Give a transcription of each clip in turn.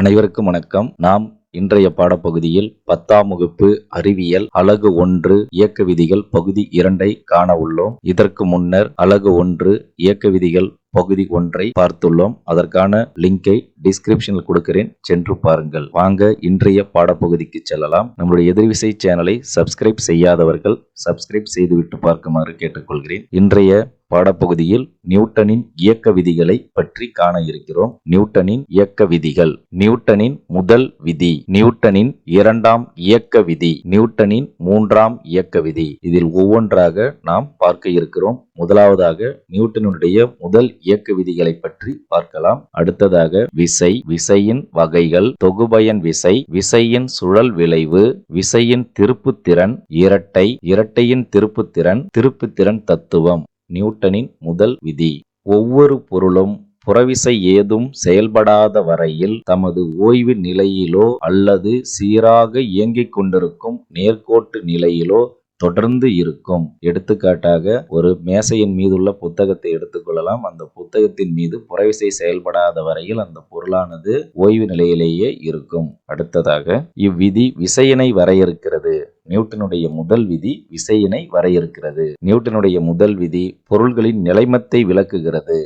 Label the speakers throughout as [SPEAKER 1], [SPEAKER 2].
[SPEAKER 1] அனைவருக்கும் வணக்கம். நாம் இன்றைய பாடப்பகுதியில் பத்தாம் வகுப்பு அறிவியல் அலகு ஒன்று இயக்க விதிகள் பகுதி இரண்டை காண உள்ளோம். இதற்கு முன்னர் அலகு ஒன்று இயக்க விதிகள் பகுதி ஒன்றை பார்த்துள்ளோம். அதற்கான லிங்கை டிஸ்கிரிப்ஷனில் கொடுக்கிறேன். சென்று பாருங்கள். வாங்க இன்றைய பாடப்பகுதிக்கு செல்லலாம். நம்முடைய எதிர்விசை சேனலை சப்ஸ்கிரைப் செய்யாதவர்கள் சப்ஸ்கிரைப் செய்துவிட்டு பார்க்குமாறு கேட்டுக்கொள்கிறேன். இன்றைய பாடப்பகுதியில் நியூட்டனின் இயக்க விதிகளை பற்றி காண இருக்கிறோம். நியூட்டனின் இயக்க விதிகள். நியூட்டனின் முதல் விதி. நியூட்டனின் இரண்டாம் இயக்க விதி. நியூட்டனின் மூன்றாம் இயக்க விதி. இதில் ஒவ்வொன்றாக நாம் பார்க்க இருக்கிறோம். முதலாவதாக நியூட்டனுடைய முதல் இயக்க விதிகளை பற்றி பார்க்கலாம். அடுத்ததாக விசை. விசையின் வகைகள். தொகுபயன் விசை. விசையின் சுழல் விளைவு. விசையின் திருப்புத்திறன். இரட்டை. இரட்டையின் திருப்புத்திறன். திருப்புத்திறன் தத்துவம். நியூட்டனின் முதல் விதி. ஒவ்வொரு பொருளும் புறவிசை ஏதும் செயல்படாத வரையில் தமது ஓய்வு நிலையிலோ அல்லது சீராக இயங்கிக் கொண்டிருக்கும் நேர்கோட்டு நிலையிலோ தொடர்ந்து இருக்கும். எடுத்துக்காட்டாக ஒரு மேசையின் மீதுள்ள புத்தகத்தை எடுத்துக்கொள்ளலாம் அந்த புத்தகத்தின் மீது புறவிசை செயல்படாத வரையில் அந்த பொருளானது ஓய்வு நிலையிலேயே இருக்கும். அடுத்ததாக இவ்விதி விசையினை வரையறுக்கிறது. நியூட்டனுடைய முதல் விதி விசையினை வரையறுக்கிறது. நியூட்டனுடைய முதல் விதி பொருள்களின் நிலைமத்தை விளக்குகிறது.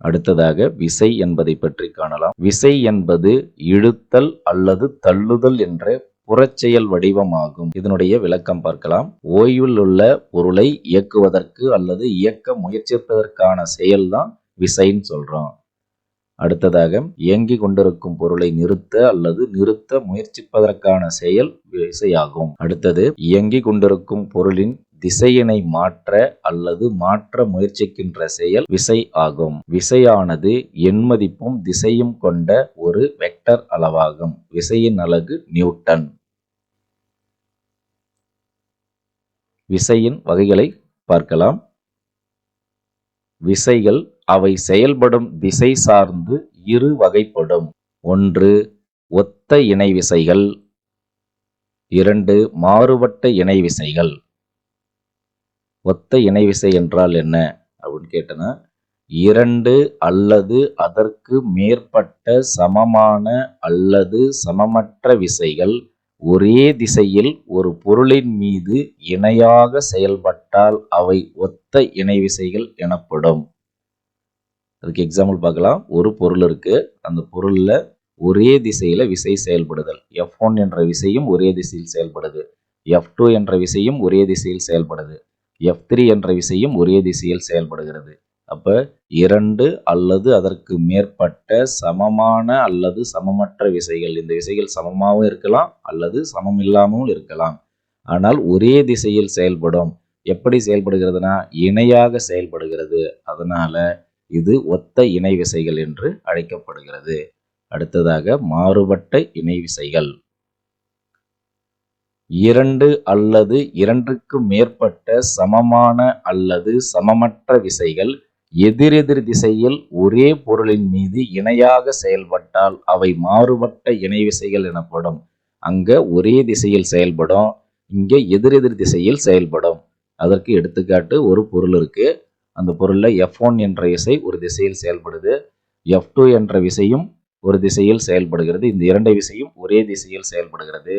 [SPEAKER 1] அடுத்ததாக விசை என்பதை பற்றி காணலாம். விசை என்பது இழுத்தல் அல்லது தள்ளுதல் என்ற புறச்செயல் வடிவமாகும். இதனுடைய விளக்கம் பார்க்கலாம். ஓய்வில் உள்ள பொருளை இயக்குவதற்கு அல்லது இயக்க முயற்சிப்பதற்கான செயல்தான் விசைன்னு சொல்றோம். அடுத்ததாக இயங்கி கொண்டிருக்கும் பொருளை நிறுத்த அல்லது நிறுத்த முயற்சிப்பதற்கான செயல் விசையாகும். அடுத்தது இயங்கி கொண்டிருக்கும் பொருளின் திசையினை மாற்ற அல்லது மாற்ற முயற்சிக்கின்ற செயல் விசை ஆகும். விசையானது எண்மதிப்பும் திசையும் கொண்ட ஒரு வெக்டர் அளவாகும். விசையின் அலகு நியூட்டன். விசையின் வகைகளை பார்க்கலாம். விசைகள் அவை செயல்படும் திசை சார்ந்து இரு வகைப்படும். ஒன்று ஒத்த இணை விசைகள். இரண்டு மாறுபட்ட இணை விசைகள். ஒத்த இணை விசை என்றால் என்ன? அப்படின்னு கேட்டனா இரண்டு அல்லது அதற்கு மேற்பட்ட சமமான அல்லது சமமற்ற விசைகள். ஒரே திசையில் ஒரு பொருளின் மீது இணையாக செயல்பட்டால் அவை ஒத்த இணை விசைகள் எனப்படும். அதுக்கு எக்ஸாம்பிள் பார்க்கலாம். ஒரு பொருள் இருக்கு. அந்த பொருளில் ஒரே திசையில விசை செயல்படுதல். எஃப் ஒன் என்ற விசையும் ஒரே திசையில் செயல்படுது. எஃப் டூ என்ற விசையும் ஒரே திசையில் செயல்படுது. எஃப் த்ரீ என்ற விசையும் ஒரே திசையில் செயல்படுகிறது. அப்போ இரண்டு அல்லது அதற்கு மேற்பட்ட சமமான அல்லது சமமற்ற விசைகள். இந்த விசைகள் சமமாகவும் இருக்கலாம் அல்லது சமம் இல்லாமலும் இருக்கலாம். ஆனால் ஒரே திசையில் செயல்படும். எப்படி செயல்படுகிறதுனா இணையாக செயல்படுகிறது. அதனால இது ஒத்த இணை விசைகள் என்று அழைக்கப்படுகிறது. அடுத்ததாக மாறுபட்ட இணை விசைகள். இரண்டு அல்லது இரண்டுக்கு மேற்பட்ட சமமான அல்லது சமமற்ற விசைகள் எதிரெதிர் திசையில் ஒரே பொருளின் மீது இணையாக செயல்பட்டால் அவை மாறுபட்ட இணை விசைகள் எனப்படும். அங்க ஒரே திசையில் செயல்படும் இங்க எதிரெதிர் திசையில் செயல்படும். அதற்கு எடுத்துக்காட்டு ஒரு பொருள் இருக்கு. அந்த பொருள்ல எஃப் ஒன் என்ற விசை ஒரு திசையில் செயல்படுது. எஃப் டூ என்ற விசையும் ஒரு திசையில் செயல்படுகிறது. இந்த இரண்டு விசையும் ஒரே திசையில் செயல்படுகிறது.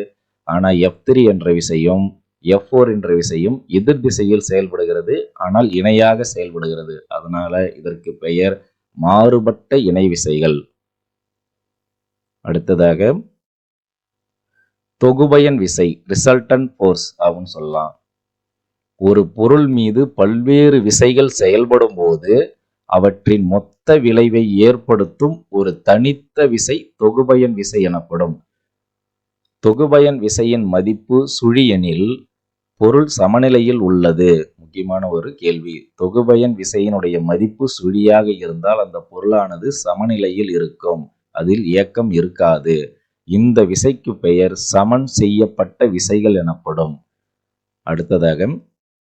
[SPEAKER 1] ஆனால் எஃப் த்ரீ என்ற விசையும் எஃப் ஃபோர் என்ற விசையும் எதிர் திசையில் செயல்படுகிறது ஆனால் இணையாக செயல்படுகிறது. அதனால இதற்கு பெயர் மாறுபட்ட இணை விசைகள். அடுத்ததாக தொகுபயன் விசை ரிசல்டன் ஃபோர்ஸ் அப்படின்னு சொல்லலாம். ஒரு பொருள் மீது பல்வேறு விசைகள் செயல்படும் போது அவற்றின் மொத்த விளைவை ஏற்படுத்தும் ஒரு தனித்த விசை தொகுபயன் விசை எனப்படும். தொகுபயன் விசையின் மதிப்பு சுழியெனில் பொருள் சமநிலையில் உள்ளது? முக்கியமான ஒரு கேள்வி. தொகுபயன் விசையினுடைய மதிப்பு சுழியாக இருந்தால் அந்த பொருளானது சமநிலையில் இருக்கும். அதில் இயக்கம் இருக்காது. இந்த விசைக்கு பெயர் சமன் செய்யப்பட்ட விசைகள் எனப்படும். அடுத்ததாக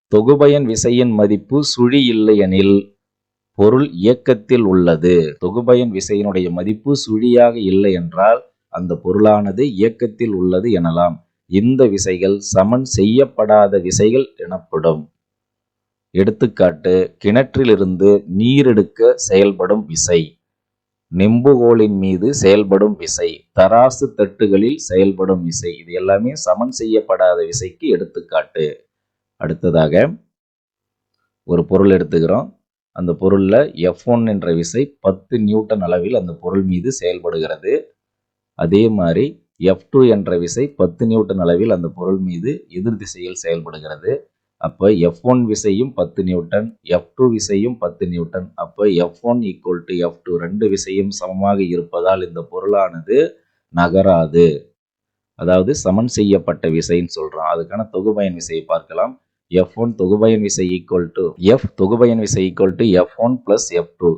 [SPEAKER 1] தொகுபயன் விசையின் மதிப்பு சுழி இல்லையெனில் பொருள் இயக்கத்தில் உள்ளது. தொகுபயன் விசையினுடைய மதிப்பு சுழியாக இல்லை என்றால் அந்த பொருளானது இயக்கத்தில் உள்ளது எனலாம். இந்த விசைகள் சமன் செய்யப்படாத விசைகள் எனப்படும். எடுத்துக்காட்டு கிணற்றிலிருந்து நீர் எடுக்க செயல்படும் விசை. நெம்புகோலின் மீது செயல்படும் விசை. தராசு தட்டுகளில் செயல்படும் விசை. இது எல்லாமே சமன் செய்யப்படாத விசைக்கு எடுத்துக்காட்டு. அடுத்ததாக ஒரு பொருள் எடுத்துக்கிறோம். அந்த பொருளில் எஃப் ஒன் என்ற விசை பத்து நியூட்டன் அளவில் அந்த பொருள் மீது செயல்படுகிறது. அதே மாதிரி எஃப் டூ என்ற விசை பத்து நியூட்டன் அளவில் அந்த பொருள் மீது எதிர் திசையில் செயல்படுகிறது. அப்போ எஃப் ஒன் விசையும் பத்து நியூட்டன் எஃப் டூ விசையும் பத்து நியூட்டன். அப்போ F one equal to F two ரெண்டு விசையும் சமமாக இருப்பதால் இந்த பொருளானது நகராது. அதாவது சமன் செய்யப்பட்ட விசைன்னு சொல்கிறோம் அதுக்கான தொகுபயன் விசையை பார்க்கலாம். எஃப் ஒன் தொகுபயன் விசை ஈக்குவல் டு எஃப் தொகுபயன் விசை equal to F one plus F two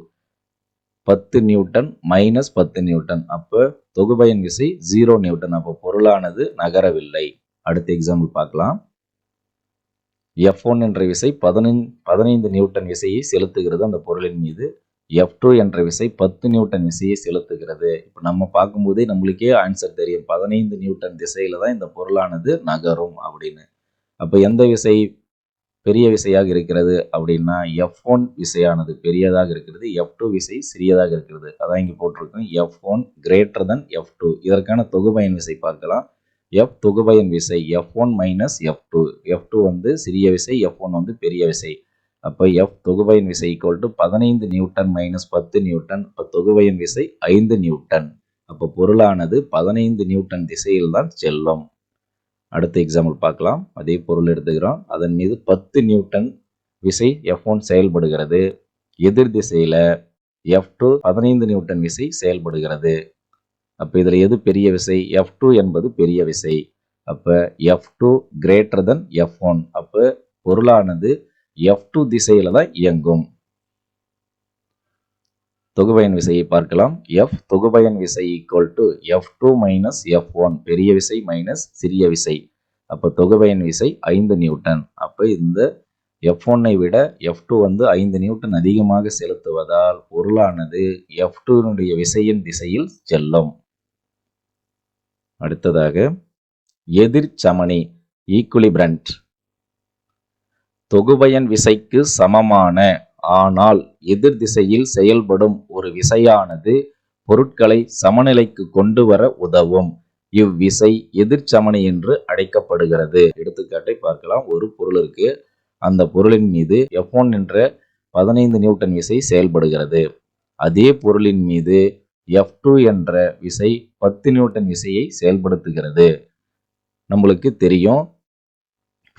[SPEAKER 1] பத்து நியூட்டன் மைனஸ் பத்து நியூட்டன். அப்போ தொகுபயன் விசை ஜீரோ நியூட்டன். அப்போ பொருளானது நகரவில்லை. அடுத்த எக்ஸாம்பிள் பார்க்கலாம். எஃப் ஒன் என்ற விசை பதினைந்து பதினைந்து நியூட்டன் விசையை செலுத்துகிறது. அந்த பொருளின் மீது எஃப் டூ என்ற விசை பத்து நியூட்டன் விசையை செலுத்துகிறது. இப்போ நம்ம பார்க்கும்போதே நம்மளுக்கே ஆன்சர் தெரியும். பதினைந்து நியூட்டன் திசையில் தான் இந்த பொருளானது நகரும் அப்படின்னு. அப்போ எந்த விசை பெரிய விசையாக இருக்கிறது அப்படின்னா எஃப் ஒன் விசையானது பெரியதாக இருக்கிறது எஃப் டூ விசை சிறியதாக இருக்கிறது. அதான் இங்கே போட்டிருக்கோம். F one greater than F two இதற்கான தொகுபயன் விசை பார்க்கலாம். எஃப் தொகுபயன் விசை F one minus F two F two வந்து சிறிய விசை எஃப் ஒன் வந்து பெரிய விசை. அப்போ எஃப் தொகுபயன் விசை ஈக்குவல் டு பதினைந்து நியூட்டன் மைனஸ் பத்து நியூட்டன். இப்போ தொகுபயன் விசை ஐந்து நியூட்டன். அப்போ பொருளானது பதினைந்து நியூட்டன் திசையில் தான் செல்லும். அடுத்த எக்ஸாம்பிள் பார்க்கலாம். அதே பொருள் எடுத்துக்கிறோம். அதன் மீது பத்து நியூட்டன் விசை எஃப் ஒன் செயல்படுகிறது. எதிர் திசையில் எஃப் டூ பதினைந்து நியூட்டன் விசை செயல்படுகிறது. அப்போ இதில் எது பெரிய விசை? எஃப் டூ என்பது பெரிய விசை. அப்போ F two greater than F one அப்போ பொருளானது எஃப் டூ திசையில் தான் இயங்கும். தொகுபயன் விசையை பார்க்கலாம். எஃப் தொகுபயன் விசை equal to F two minus F one பெரிய விசை மைனஸ் சிறிய விசை. அப்போ தொகுபயன் விசை ஐந்து நியூட்டன். அப்போ இந்த எஃப் ஒன்னை விட எஃப் டூ வந்து ஐந்து நியூட்டன் அதிகமாக செலுத்துவதால் பொருளானது எஃப் டூனுடைய விசையின் திசையில் செல்லும். அடுத்ததாக எதிர் சமனி ஈக்குலிபிரண்ட் தொகுபயன் விசைக்கு சமமான ஆனால் எதிர் திசையில் செயல்படும் ஒரு விசையானது பொருட்களை சமநிலைக்கு கொண்டு வர உதவும். இவ்விசை எதிர்ச்சமணி என்று அழைக்கப்படுகிறது. எடுத்துக்காட்டை பார்க்கலாம். ஒரு பொருள் இருக்கு. அந்த பொருளின் மீது எஃப் ஒன் என்ற பதினைந்து நியூட்டன் விசை செயல்படுகிறது. அதே பொருளின் மீது எஃப் டூ என்ற விசை பத்து நியூட்டன் விசையை செயல்படுத்துகிறது. நம்மளுக்கு தெரியும்.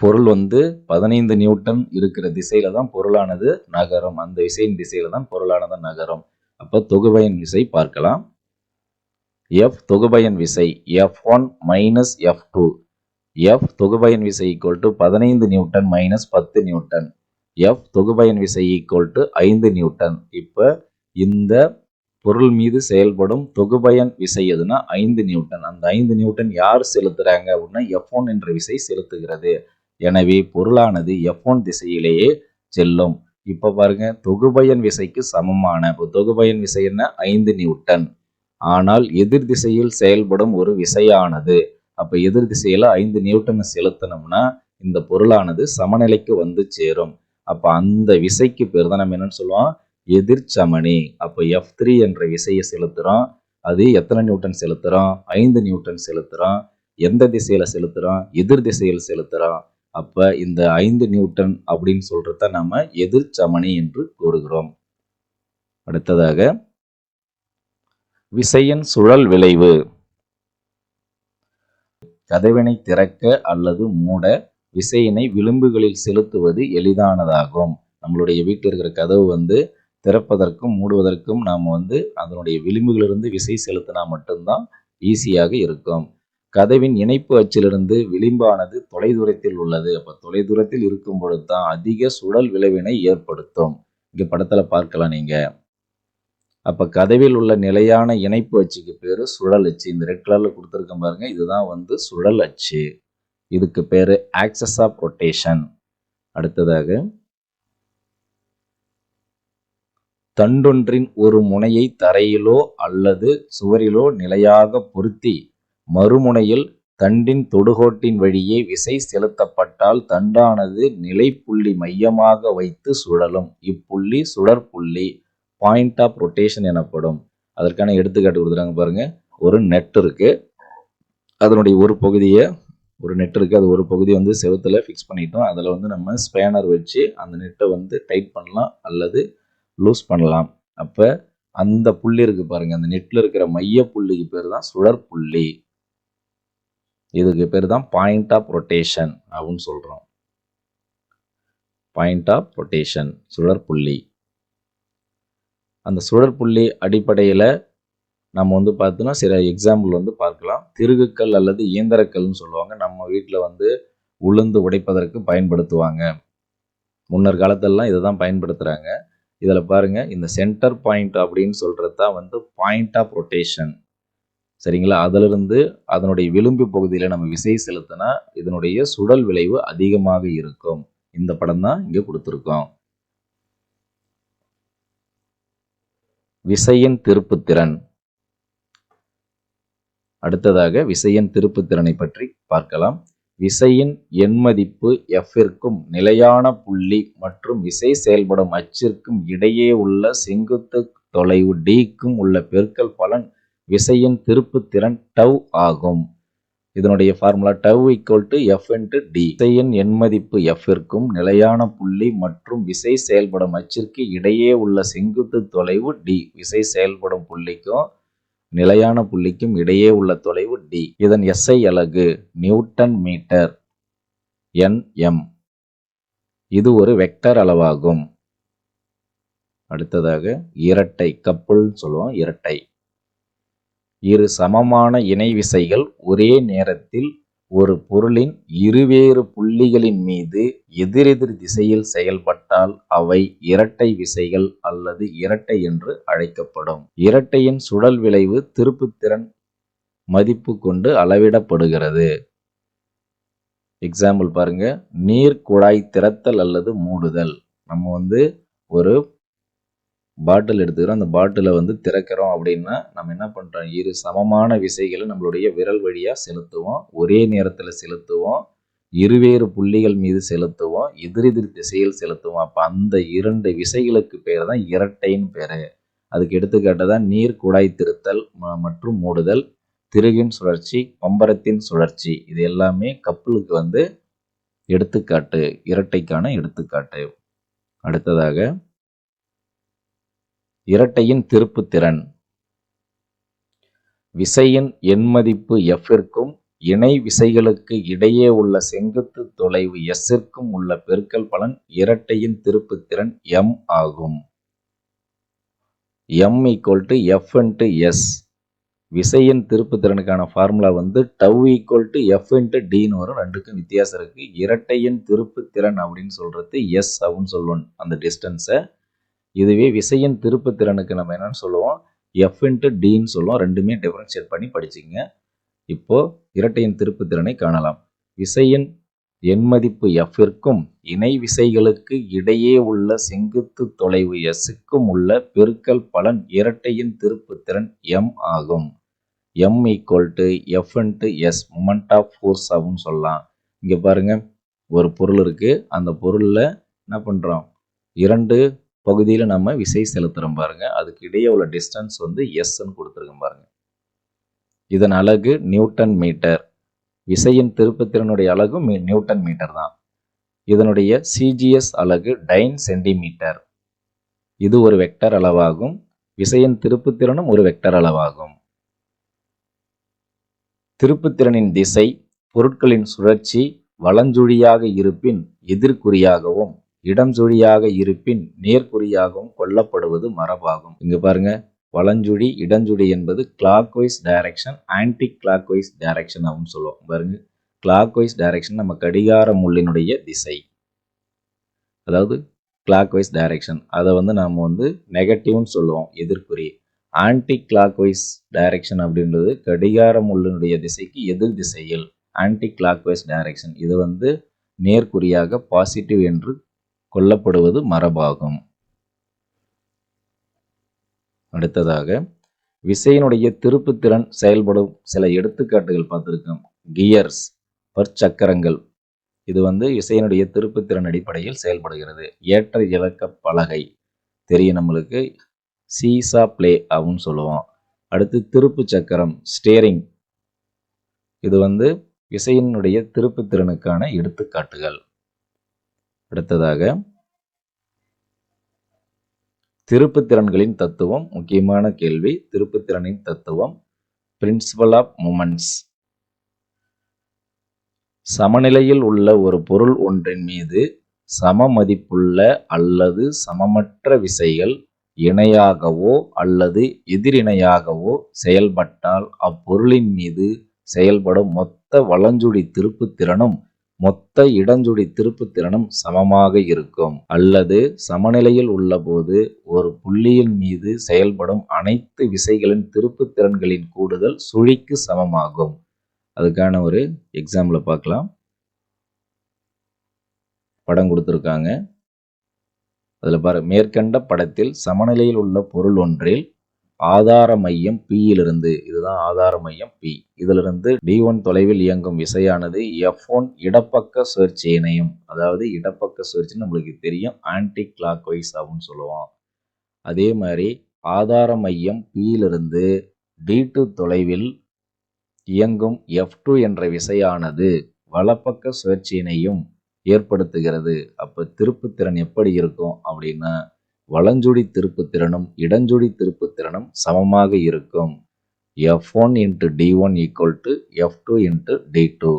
[SPEAKER 1] பொருள் வந்து பதினைந்து நியூட்டன் இருக்கிற திசையில தான் பொருளானது நகரும். அந்த விசையின் திசையில தான் பொருளானது நகரும். அப்ப தொகுபயன் விசை பார்க்கலாம். எஃப் தொகுபயன் விசை F one minus F two F தொகுபயன் விசை ஈக்குவல் டு பதினைந்து நியூட்டன் மைனஸ் பத்து நியூட்டன். எஃப் தொகுபயன் விசை ஈக்குவல் டு ஐந்து நியூட்டன். இப்போ இந்த பொருள் மீது செயல்படும் தொகுபயன் விசை எதுனா ஐந்து நியூட்டன். அந்த ஐந்து நியூட்டன் யார் செலுத்துறாங்க அப்படின்னா எஃப் ஒன் என்ற விசை செலுத்துகிறது. எனவே பொருளானது எஃப் ஒன் திசையிலேயே செல்லும். இப்போ பாருங்க தொகுபயன் விசைக்கு சமமான. இப்போ தொகுபயன் விசை என்ன? ஐந்து நியூட்டன். ஆனால் எதிர் திசையில் செயல்படும் ஒரு விசையானது. அப்ப எதிர் திசையில ஐந்து நியூட்டன் செலுத்தணும்னா இந்த பொருளானது சமநிலைக்கு வந்து சேரும். அப்ப அந்த விசைக்கு பேர் தான் நம்ம என்னன்னு சொல்லுவோம்? எதிர்ச்சமணி. அப்போ எஃப் த்ரீ என்ற விசையை செலுத்துறோம். அது எத்தனை நியூட்டன் செலுத்துறோம்? ஐந்து நியூட்டன் செலுத்துறோம். எந்த திசையில செலுத்துறோம்? எதிர் திசையில் செலுத்துறோம். அப்ப இந்த ஐந்து நியூட்டன் அப்படின்னு சொல்றத நம்ம சமணி என்று கூறுகிறோம். அடுத்ததாக விசையின் சுழல் விளைவு. கதவினை திறக்க அல்லது மூட விசையினை விளிம்புகளில் செலுத்துவது எளிதானதாகும். நம்மளுடைய வீட்டில் இருக்கிற கதவு வந்து திறப்பதற்கும் மூடுவதற்கும் நாம் வந்து அதனுடைய விளிம்புகளிலிருந்து விசை செலுத்தினா மட்டும்தான் ஈஸியாக இருக்கும். கதவின் இணைப்பு அச்சிலிருந்து விளிம்பானது தொலைதூரத்தில் உள்ளது. அப்போ தொலைதூரத்தில் இருக்கும் பொழுது தான் அதிக சுழல் விளைவினை ஏற்படுத்தும். இங்கே படத்தில் பார்க்கலாம் நீங்கள் அப்போ கதவில் உள்ள நிலையான இணைப்பு அச்சுக்கு பேர் சுழல் அச்சு. இந்த ரெட் கலரில் கொடுத்துருக்கேன் பாருங்க இதுதான் வந்து சுழல் அச்சு. இதுக்கு பேர் ஆக்சஸ் ஆஃப் ரொட்டேஷன் அடுத்ததாக தண்டொன்றின் ஒரு முனையை தரையிலோ அல்லது சுவரிலோ நிலையாக பொருத்தி மறுமுனையில் தண்டின் தொடுகோட்டின் வழியே விசை செலுத்தப்பட்டால் தண்டானது நிலைப்புள்ளி மையமாக வைத்து சுழலும். இப்புள்ளி சுழற்புள்ளி பாயிண்ட் ஆஃப் ரொட்டேஷன் எனப்படும். அதற்கான எடுத்துக்காட்டு கொடுத்துறாங்க பாருங்க. ஒரு நெட் இருக்கு. அதனுடைய ஒரு பகுதியை ஒரு நெட் இருக்கு. அது ஒரு பகுதியை வந்து செவுத்துல ஃபிக்ஸ் பண்ணிட்டோம். அதில் வந்து நம்ம ஸ்பேனர் வச்சு அந்த நெட்டை வந்து டைட் பண்ணலாம் அல்லது லூஸ் பண்ணலாம். அப்போ அந்த புள்ளி இருக்கு பாருங்க. அந்த நெட்டில் இருக்கிற மைய புள்ளிக்கு பேர் தான் சுழற் புள்ளி இதுக்கு பேர் தான் பாயிண்ட் ஆஃப் ரொட்டேஷன் அப்படின்னு சொல்கிறோம் பாயிண்ட் ஆஃப் ரொட்டேஷன் சுழற்புள்ளி அந்த சுழற்புள்ளி அடிப்படையில் நம்ம வந்து பார்த்தோன்னா சில எக்ஸாம்பிள் வந்து பார்க்கலாம். திருகுக்கல் அல்லது இயந்திரக்கல்னு சொல்லுவாங்க. நம்ம வீட்டில் வந்து உளுந்து உடைப்பதற்கு பயன்படுத்துவாங்க. முன்னர் காலத்திலலாம் இதை தான் பயன்படுத்துகிறாங்க இதில் பாருங்கள் இந்த சென்டர் பாயிண்ட் அப்படின்னு சொல்கிறது தான் வந்து பாயிண்ட் ஆஃப் ரொட்டேஷன் சரிங்களா? அதிலிருந்து அதனுடைய விளிம்பு பகுதியில் நம்ம விசை செலுத்தினா இதனுடைய சுடல் விளைவு அதிகமாக இருக்கும். இந்த படம் தான் இங்கே கொடுத்துருக்கோம். விசையின் திருப்புத்திறன் அடுத்ததாக விசையின் திருப்புத்திறனை பற்றி பார்க்கலாம். விசையின் எண்மதிப்பு எஃப்பிற்கும் நிலையான புள்ளி மற்றும் விசை செயல்படும் அச்சிற்கும் இடையே உள்ள செங்குத்து தொலைவு டிக்கும் உள்ள பெருக்கல் பலன் விசையின் திருப்புத்திறன் டவ் ஆகும். இதனுடைய formula tau equal to F into D விசையின் எண்மதிப்பு எஃப்பிற்கும் நிலையான புள்ளி மற்றும் விசை செயல்படும் அச்சிற்கு இடையே உள்ள செங்குத்து தொலைவு டி விசை செயல்படும் புள்ளிக்கும் நிலையான புள்ளிக்கும் இடையே உள்ள தொலைவு டி இதன் எஸ்ஐ அலகு நியூட்டன் மீட்டர் என்எம் இது ஒரு வெக்டர் அளவாகும். அடுத்ததாக இரட்டை கப்புள்னு சொல்லுவோம் இரட்டை. இரு சமமான இணை விசைகள் ஒரே நேரத்தில் ஒரு பொருளின் இருவேறு புள்ளிகளின் மீது எதிரெதிர் திசையில் செயல்பட்டால் அவை இரட்டை விசைகள் அல்லது இரட்டை என்று அழைக்கப்படும். இரட்டையின் சுழல் விளைவு திருப்புத்திறன் மதிப்பு கொண்டு அளவிடப்படுகிறது. எக்ஸாம்பிள் பாருங்க. நீர் குழாய் திறத்தல் அல்லது மூடுதல். நம்ம வந்து ஒரு பாட்டில் எடுத்துக்கிறோம். அந்த பாட்டிலை வந்து திறக்கிறோம் அப்படின்னா நம்ம என்ன பண்ணுறோம் இரு சமமான விசைகளை நம்மளுடைய விரல் வழியாக செலுத்துவோம். ஒரே நேரத்தில் செலுத்துவோம். இருவேறு புள்ளிகள் மீது செலுத்துவோம். எதிரெதிர் திசையில் செலுத்துவோம். அப்போ அந்த இரண்டு விசைகளுக்கு பேர் தான் இரட்டைன்னு பேர். அதுக்கு எடுத்துக்காட்டு தான் நீர் குழாய் திருத்தல் மற்றும் மூடுதல் திருகின் சுழற்சி பம்பரத்தின் சுழற்சி. இது எல்லாமே கப்பலுக்கு வந்து எடுத்துக்காட்டு இரட்டைக்கான எடுத்துக்காட்டு. அடுத்ததாக இரட்டையின் திருப்புத்திறன் விசையின் எண்மதிப்பு எஃப்பிற்கும் இணை விசைகளுக்கு இடையே உள்ள செங்குத்து தொலைவு எஸ்ஸிற்கும் உள்ள பெருக்கல் பலன் இரட்டையின் திருப்புத்திறன் எம் ஆகும். M equal to F into S விசையின் திருப்புத்திறனுக்கான ஃபார்முலா வந்து tau equal to F into டின்னு வரும். ரெண்டுக்கும் வித்தியாசம் இருக்குது இரட்டையின் திருப்புத்திறன் அப்படின்னு சொல்கிறது எஸ் அப்படின்னு சொல்லுவோம் அந்த டிஸ்டன்ஸை இதுவே விசையின் திருப்புத்திறனுக்கு நம்ம என்னன்னு சொல்லுவோம்? எஃப் இன்ட்டு டின்னு சொல்லுவோம். ரெண்டுமே டிஃப்ரென்ஷியேட் பண்ணி படிச்சுங்க இப்போ இரட்டையின் திருப்புத்திறனை காணலாம். விசையின் எண்மதிப்பு எஃப்பிற்கும் இணை விசைகளுக்கு இடையே உள்ள செங்குத்து தொலைவு எஸ்ஸுக்கும் உள்ள பெருக்கல் பலன் இரட்டையின் திருப்புத்திறன் எம் ஆகும். M equal to F into S moment of force ஆகும்னு சொல்லலாம். இங்கே பாருங்கள் ஒரு பொருள் இருக்குது அந்த பொருளில் என்ன பண்ணுறோம் இரண்டு பகுதியில் நம்ம விசை செலுத்துகிறோம் பாருங்கள் அதுக்கு இடையே உள்ள டிஸ்டன்ஸ் வந்து எஸ்ன்னு கொடுத்துருக்கோம் பாருங்கள் இதன் அலகு நியூட்டன் மீட்டர். விசையின் திருப்புத்திறனுடைய அலகு நியூட்டன் மீட்டர் தான். இதனுடைய சிஜிஎஸ் அலகு டைன் சென்டிமீட்டர். இது ஒரு வெக்டர் அளவாகும். விசையின் திருப்புத்திறனும் ஒரு வெக்டர் அளவாகும். திருப்புத்திறனின் திசை பொருட்களின் சுழற்சி வலஞ்சுழியாக இருப்பின் எதிர்குறியாகவும் இடஞ்சுழியாக இருப்பின் நேர்குறியாகவும் கொல்லப்படுவது மரபாகும். இங்க பாருங்க வலஞ்சுழி இடஞ்சுழி என்பது clockwise direction anti clockwise direction அப்படின்னு சொல்லுவோம். பாருங்க கிளாக் வைஸ் டைரக்ஷன் நம்ம கடிகார முள்ளினுடைய திசை. அதாவது கிளாக் வைஸ் டைரக்ஷன் அதை வந்து நாம் வந்து நெகட்டிவ்னு சொல்லுவோம் எதிர்குறி. ஆன்டி கிளாக் வைஸ் டைரக்ஷன் அப்படின்றது கடிகார முள்ளினுடைய திசைக்கு எதிர் திசையில். ஆன்டி கிளாக் வைஸ் டைரக்ஷன் இது வந்து நேர்குறியாக பாசிட்டிவ் என்று கொல்லப்படுவது மரபாகும். அடுத்ததாக விசையினுடைய திருப்புத்திறன் செயல்படும் சில எடுத்துக்காட்டுகள் பார்த்துருக்கோம். கியர்ஸ் பற்சக்கரங்கள். இது வந்து இசையினுடைய திருப்புத்திறன் அடிப்படையில் செயல்படுகிறது. ஏற்ற இலக்க பலகை. தெரியும் நம்மளுக்கு? சீசா பிளே அப்படின்னு சொல்லுவோம். அடுத்து திருப்பு சக்கரம் ஸ்டேரிங் இது வந்து விசையினுடைய திருப்புத்திறனுக்கான எடுத்துக்காட்டுகள். அடுத்ததாக திருப்புத்திறன்களின் தத்துவம் முக்கியமான கேள்வி திருப்புத்திறனின் தத்துவம் பிரின்சிபல் ஆஃப் மூமெண்ட்ஸ் சமநிலையில் உள்ள ஒரு பொருள் ஒன்றின் மீது சம மதிப்புள்ள அல்லது சமமற்ற விசைகள் இணையாகவோ அல்லது எதிரிணையாகவோ செயல்பட்டால் அப்பொருளின் மீது செயல்படும் மொத்த வளஞ்சுடி திருப்புத்திறனும் மொத்த இடஞ்சுழி திருப்புத்திறனும் சமமாக இருக்கும். அல்லது சமநிலையில் உள்ளபோது ஒரு புள்ளியின் மீது செயல்படும் அனைத்து விசைகளின் திருப்புத்திறன்களின் கூடுதல் சுழிக்கு சமமாகும். அதுக்கான ஒரு எக்ஸாம்பிளை பார்க்கலாம். படம் கொடுத்துருக்காங்க. அதில் பாரு மேற்கண்ட படத்தில் சமநிலையில் உள்ள பொருள் ஒன்றில் ஆதார மையம் பியிலிருந்து இதுதான் ஆதார மையம் பி இதிலிருந்து டி ஒன் தொலைவில் இயங்கும் விசையானது எஃப் ஒன் இடப்பக்க சுழற்சி இணையும் அதாவது இடப்பக்க சுழற்சி நம்மளுக்கு தெரியும். ஆன்டி கிளாக் வைஸ் அப்படின்னு சொல்லுவோம் அதே மாதிரி ஆதார மையம் பியிலிருந்து டி டூ தொலைவில் இயங்கும் எஃப் டூ என்ற விசையானது வலப்பக்க சுழற்சியினையும் ஏற்படுத்துகிறது. அப்போ திருப்புத்திறன் எப்படி இருக்கும் அப்படின்னா வலஞ்சுழி திருப்புத்திறனும் இடஞ்சுழி திருப்புத்திறனும் சமமாக இருக்கும். F one into D one equal to F two into D two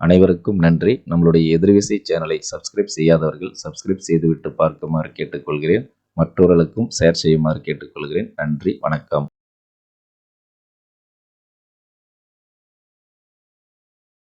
[SPEAKER 1] அனைவருக்கும் நன்றி. நம்மளுடைய எதிர்விசை சேனலை சப்ஸ்கிரைப் செய்யாதவர்கள் சப்ஸ்கிரைப் செய்துவிட்டு பார்க்குமாறு கேட்டுக்கொள்கிறேன். மற்றவர்களுக்கும் ஷேர் செய்யுமாறு கேட்டுக்கொள்கிறேன். நன்றி. வணக்கம்.